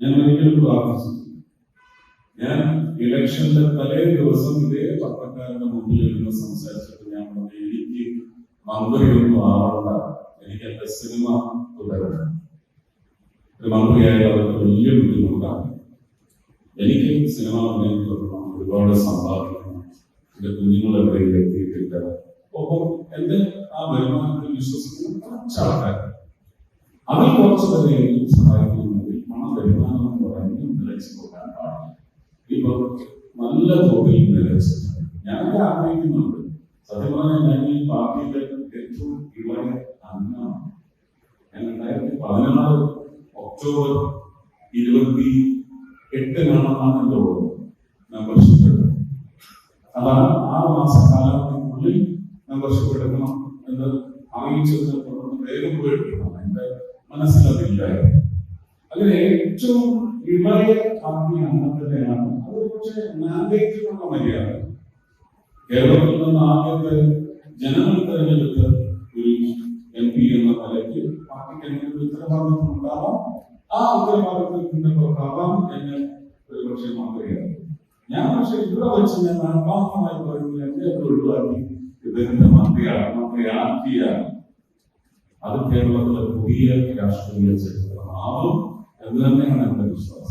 ഞാൻ ഒരിക്കലും പ്രാർത്ഥിച്ചു ഞാൻ ഇലക്ഷന്റെ തലേ ദിവസം ഇതേ പത്രക്കാരന്റെ മുമ്പിൽ ഇരുന്ന് സംസാരിച്ചിട്ട് ഞാൻ പറഞ്ഞു എനിക്ക് മന്ത്രിയൊന്നും ആവണ്ട. എനിക്ക് എന്റെ സിനിമ തുടരണം. ഒരു മന്ത്രിയായാൽ അതൊക്കെ വലിയ ബുദ്ധിമുട്ടാണ്. എനിക്ക് സിനിമ അഭിനയം തുടരണം ഒരുപാട് സമ്പാദിക്കണം. എന്റെ കുഞ്ഞുങ്ങൾ എവിടെയും എത്തിയിട്ടില്ല. ഒപ്പം എന്റെ ആ വരുമാനത്തിൽ വിശ്വസിക്കുന്ന കുറച്ച് ആൾക്കാർ അതിൽ കുറച്ച് പേരെയും ഇപ്പൊ നല്ല തോതിൽ നിലച്ചിട്ട് ഞാനൊക്കെ ആഗ്രഹിക്കുന്നുണ്ട്. സത്യം പറഞ്ഞാൽ ഞാൻ ഈ പാർട്ടിയിലെ ഏറ്റവും ഇളയ അംഗമാണ്. ഞാൻ രണ്ടായിരത്തി പതിനാറ് ഒക്ടോബർ ഇരുപത്തി എട്ടിനാണെന്നാണ് എന്റെ ഉള്ളത് മെമ്പർഷിപ്പ്. അതാണ് ആറ് മാസ കാലത്തിനുള്ളിൽ മെമ്പർഷിപ്പ് എടുക്കണം എന്ന് അറിയിച്ചതിനെ തുടർന്ന് വേഗം പോയിട്ടാണ് എന്റെ മനസ്സിലതില്ലായിരുന്നു. അങ്ങനെ ഏറ്റവും ഇളയ പാർട്ടി അംഗത്തിനെയാണ് പക്ഷേ മാൻഡേറ്റിനുള്ള മര്യാദ. കേരളത്തിൽ നിന്ന് ആദ്യത്തെ ജനങ്ങൾ തെരഞ്ഞെടുത്ത ഒരു എം പി എന്ന നിലയ്ക്ക് പാർട്ടിക്ക് എന്തെങ്കിലും ഉത്തരവാദിത്വം ഉണ്ടാവാം. ആ ഉത്തരവാദിത്വത്തിന്റെ പുറത്താവാം എന്ന് ഒരു പക്ഷേ മാതൃകയാണ് ഞാൻ പക്ഷെ ഇവിടെ വെച്ച് ഞാൻ ആത്മാർത്ഥമായി പറയുന്നത് എന്നെ ഒഴിവാക്കി ഇദ്ദേഹത്തിന്റെ മന്ത്രിയാണ് മന്ത്രിയാക്കിയാണ്. അത് കേരളത്തിലെ പുതിയ രാഷ്ട്രീയ ചരിത്രമാവും എന്ന് തന്നെയാണ് എന്റെ വിശ്വാസം.